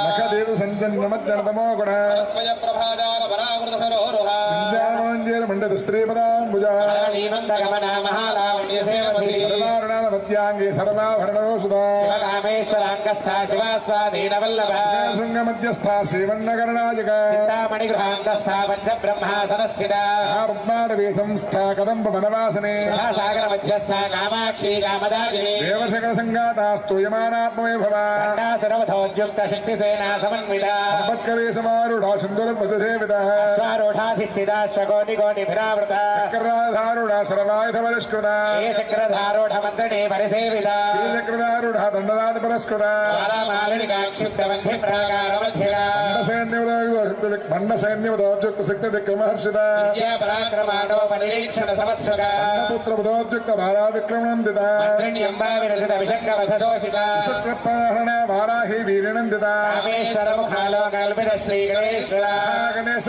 నఖదేవ సంజన్మజ్జనతమో గుణ మండత శ్రీపదాంబుజ మహాలావణ్య సేవతి సర్వారుణాలమత్యాంగే సర్వాభరణోషుధా శివకామేశ్వరాంగస్థ శివాస్వాధీన వల్లభ శృంగమధ్యస్థా శ్రీమన్నగరణాజక చింతామణి గృహాంగస్థ పంచ బ్రహ్మాసన స్థిత పద్మాడవే సంస్థా కదంబ వనవాసనే సాగర మధ్యస్థ కామాక్షి కామదాగిని దేవశకర సంగాతాస్తూయమానాత్మవే భవ సర్వథోద్యుక్త శక్తిసేనా సమన్విత మత్కరే సమారుఢా సుందర పదసేవిత స్వారూఢాధిష్ఠిత స్వకోటి కోటి భిరావృత చక్రాధారుఢా సర్వాయుధ పరిష్కృత ఏ చక్రధారూఢ మంత్రిణే పరిసేవిత చక్రధారుఢా దండనాథ పురస్కృత. క్షిప్తబంధి ప్రాకార మధ్యగా శక్తి విక్రమహర్షిత విద్యా పరాక్రమాణో పరిణీక్షణ సంవత్సర పుత్ర బుధోద్యుక్త భారా విక్రమనందిత శుక్రపాహరణ వారాహి వీరినందిత కామేశ్వర ముఖాలో కల్పిత శ్రీ గణేశ్వర గణేశ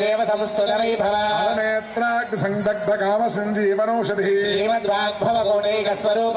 నిర్భిన్న విఘ్నయంత్ర ప్రహర్షిత సురేంద్ర నిర్ముక్త శస్త్ర ప్రత్యస్త్ర వర్షిణి ఫలాంగులనకోత్పన్న నారాయణ దిశాకృతి మహాపాశుపదాస్త్రాగ్నిర్దగ్ధాసురసైనిక శ్వరాస్తర్దగ్ధా సమండా సురసోన్యక భావేంద్ర మహేంద్రాదిదేవ సంస్థుత వైభవ నేత్రాగ్ సందగ్ధ కామ సంజీవనౌషధి శ్రీమద్వాగ్భవ కోటైక స్వరూప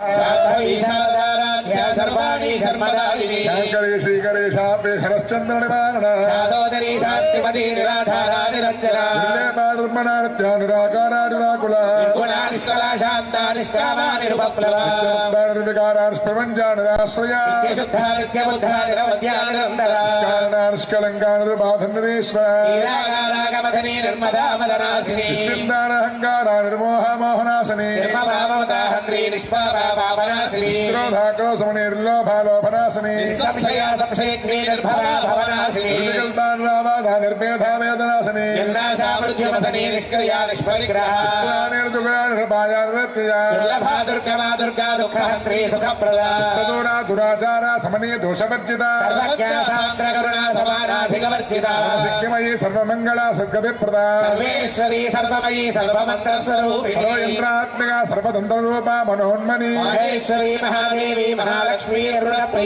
రసికా కుల సంకేత పాలిని కులాంగణ కులాంతస్థ గౌరిణి కులయోగిని కులాశ్రయాంతస్థా సమయాచార తత్పరా కులాధారే గణయా బ్రహ్మ గ్రంథి వేదని మణిపురాంతరసిత విష్ణు గ్రంథి విభేదిని ఆజ్ఞా చక్రాంతరాస్థ రుద్ర గ్రంథి వేదని సహస్రారాంబుజారూఢా సుధాసారాభివర్షిణి అతిల్లతా సమరస చక్రో పరిసంస్థిత శక్తి కుండలిని విసదంతు తునీయసి భవానీ భావనాగమ్య భవార్ణ్యకుఠారిక భద్రప్రియా భద్రమూర్తిర్భక్త సౌభాగ్యదాయిని భక్తిప్రియా భక్తిగమ్య భక్తివస్య శాంభవి శారదారాధ్య సర్వాణి శర్మదాయిని శంకరే శ్రీకరేశాపే హరశ్చంద్ర నివారణ సాదోదరి శాంతిమతి నిరాధార నిరంజన నిర్మణాత్యా నిరాకారా నిరాకుల గుణ నిష్కళ శాంత నిష్కామా నిరుపప్లవ నిర్వికారాస్ప్రపంచా నిరాశ్రయ శుద్ధ నిత్య బుద్ధ నిరవధ్య నిరంతర కారణానిష్కలంకా నిర్బాధ నిరీశ్వర నిరాగారాగమధని నిర్మదా మదనాశిని నిశ్చిందానహంకార నిర్మోహ మోహనాశని నిర్మమామదాహంద్రి నిష్పాపా పాపనాశిని క్రోధాక్రోశమనిర్లోభాలోభనాశని నిస్సంశయ సంశయగ్ని నిర్భరా భవనాశిని నిర్గల్పాన్రాబాధ నిర్భేధా వేదనాశని నిర్నాశామృత్యుమధని నిష్క్రియా నిష్పరిగ్రహ దుర్లభా దుర్గమా దుర్గా దుఃఖహంత్రి సుఖప్రదా దూరా దురాచార సమనీ దోషవర్జిత సమానాధికవర్జిత శక్తిమయీ సర్వమంగళ సద్గతిప్రద సర్వేశ్వరీ సర్వమయీ సర్వమంత్ర స్వరూపిణి యంత్రాత్మిక సర్వతంత్ర రూప మనోన్మణి మహేశ్వరీ మహాదేవి మహాలక్ష్మీ రూప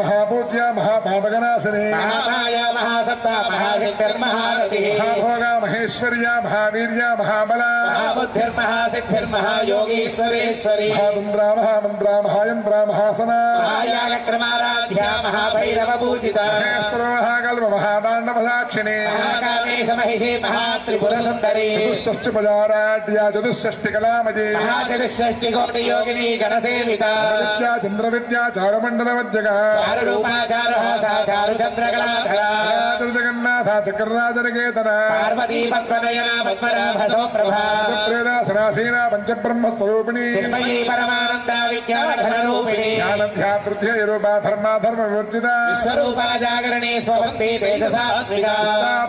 మహాపూజ్య మహాపాపగనాశిని మహామాయా మహాసత్తా మహాశక్తిర్మహారథి మహాభోగ महेश्वरिया महावीरिया महाबला महाबुद्धिर महासिद्धिर महायोगीश्वरेश्वरी महामन्द्रा महामन्द्रा महायन्द्रा महासना महायागक्रमाराध्या महाभैरवपूजिता महेश्वर महाकल्प महादाण्डभसाक्षिणे महाकामेश महिषे महात्रिपुरसुन्दरी चतुष्षष्टिपजाराड्या चतुष्षष्टिकलामजे महाचतुष्षष्टिकोटियोगिनी गणसेविता। विद्या चन्द्रविद्या चारुमण्डलमध्यगा चारुरूपा चारुहासा चारुचन्द्रकलाधरा। जगन्नाथ चक्रराजनिकेतन। పద్మనయన పద్మనాభసో ప్రభా సనాసీన పంచబ్రహ్మ స్వరూపిణి పరమానంద రూపా ధర్మాధర్మ వివర్జిత విశ్వరూప జాగరణే స్వవంతి తేజసాత్మిక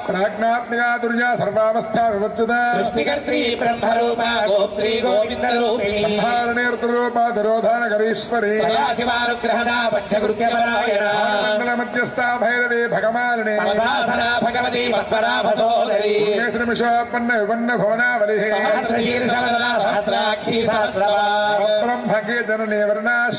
ప్రాజ్ఞాత్మిక దుర్యా సర్వావస్థా వివర్జిత సృష్టికర్త్రి బ్రహ్మరూప గోత్రి గోవింద రూపిణి సంహారణీర్తరూప దురోధాన గరీశ్వరి సదాశివానుగ్రహణ పంచకృత్య పరాయణ మండల మధ్యస్థ భైరవి భగమాలిని పదాసన భగవతి పద్మనాభసోదరి శ్రీమిషోపన్న విపన్న భువనావలి సహస్రశీర్షవదన సహస్రాక్షి సహస్రవార్ బ్రహ్మకే జననీ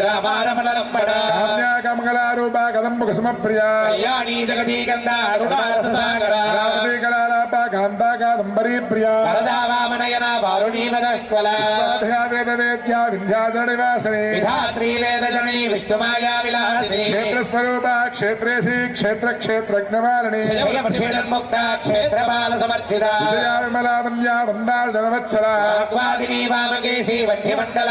రామారమణలంబడ కామ్యా కమగళారూపా కదంబ కుసుమ ప్రియా కళ్యాణీ జగదీగంధ అరుణారస సాగర. కళాలాప కాంతా కాదంబరీ ప్రియా వరదా వామనయన వారుణీమదక్వల వేదవేద్యా వింధ్యాచల నివాసిని విధాత్రీ వేదజనీ విష్ణుమాయా విలాసిని క్షేత్రస్వరూప క్షేత్రేసి క్షేత్ర క్షేత్రజ్ఞవారిణి ముక్త క్షేత్రపాల సమర్చిత విజయా విమలా వంద్యా వందాల జనవత్సల వాగ్వాదిని వామకేశి వన్యమండల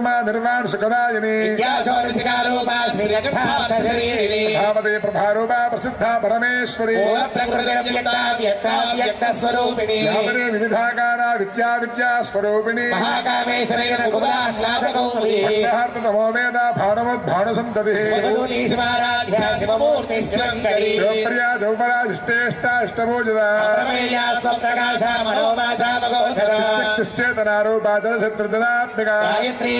धर्मान् सुखदायिने भावते प्रभारूपा प्रसिद्धा परमेश्वरी व्यापने विविधाकारा विद्या विद्या स्वरूपिणी तमो वेदा भानुमद्भानु शिवप्रिया शिवपराजिष्टेष्टा इष्टपूजिता स्वप्रकाशा मनोवाचा भगवचरा चित्तश्चेतनारूपा गायत्री